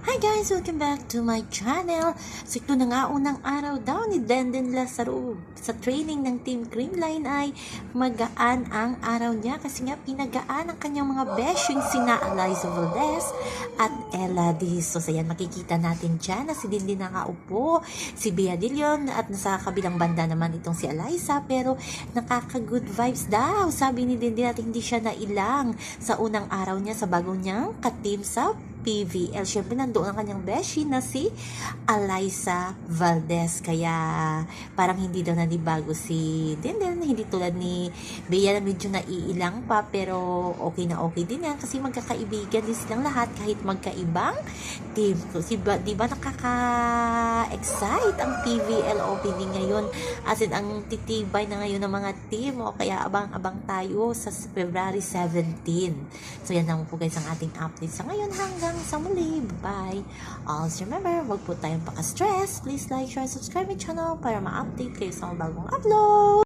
Hi guys! Welcome back to my channel. So ito na nga unang araw daw ni Denden Lazaro sa training ng Team Creamline ay magaan ang araw niya kasi nga pinagaan ang kanyang mga besh yung sina Eliza Valdez at Ella Diz. So sa yan makikita natin dyan na si Denden nakaupo, si Bea De Leon at nasa kabilang banda naman itong si Eliza pero nakaka-good vibes daw. Sabi ni Denden at hindi siya nailang sa unang araw niya sa bago niyang ka-team sa PVL. Siyempre, nandoon ang kanyang beshi na si Eliza Valdez. Kaya, parang hindi daw nanibago si Dindel na hindi tulad ni Bea na medyo naiilang pa. Pero, okay na okay din yan kasi magkakaibigan din silang lahat kahit magkaibang team. So, si ba, di ba nakaka-excite ang PVL opening ngayon? As in, ang titibay na ngayon ng mga team. O kaya, abang-abang tayo sa February 17. So, yan lang po guys ang ating update sa ngayon hanggang sa muli. Bye! Also remember, wag po tayong paka-stress. Please like, share, subscribe my channel para ma-update kayo sa mga bagong upload.